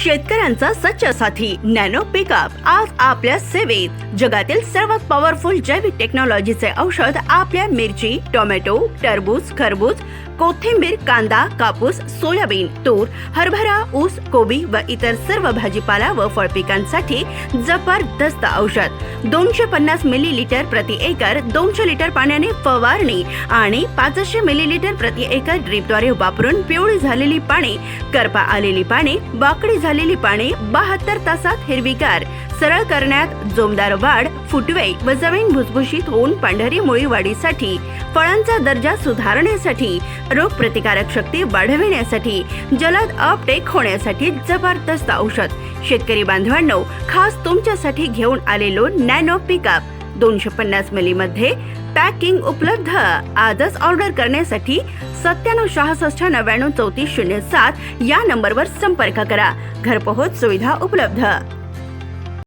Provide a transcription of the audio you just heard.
शेतकऱ्यांचा सच्च साथी नॅनो पिकअप. आज आपल्या सेवेत. जगातील सर्वात पॉवरफुल जैविक टेक्नॉलॉजीचे औषध आपल्या मिरची टोमॅटो टरबूज खरबूज कोथिंबीर कांदा कापूस सोयाबीन तूर हरभरा ऊस कोबी व इतर सर्व भाजीपाला व फळपिकांसाठी जबरदस्त औषध. दोनशे पन्नास मिलीलिटर प्रति एकर दोनशे लिटर पाण्याने फवारणी आणि पाचशे मिलीलिटर प्रति एकर ड्रीपद्वारे वापरून पिवळी झालेली पाने करपा आलेली पाने वाकडी झालेली पाने बहात्तर तासात हिरवीगार सरळ करण्यात जोमदार वाढ फुटवे व जमीन भुसभुशीत होऊन पांढरी मुळी वाढीसाठी फळांचा दर्जा सुधारण्यासाठी रोग प्रतिकारक शक्ती वाढविण्यासाठी जलद अपटेक होण्यासाठी जबरदस्त औषध शेतकरी बांधवांनो खास तुमच्यासाठी घेऊन आलेलो नॅनो पिकअप. दोनशे पन्नास मिली मध्ये पॅकिंग उपलब्ध. आजच ऑर्डर करण्यासाठी सत्त्याण्णव सहासष्ट नव्याण्णव चौतीस शून्य सात या नंबरवर संपर्क करा. घरपोहोच सुविधा उपलब्ध.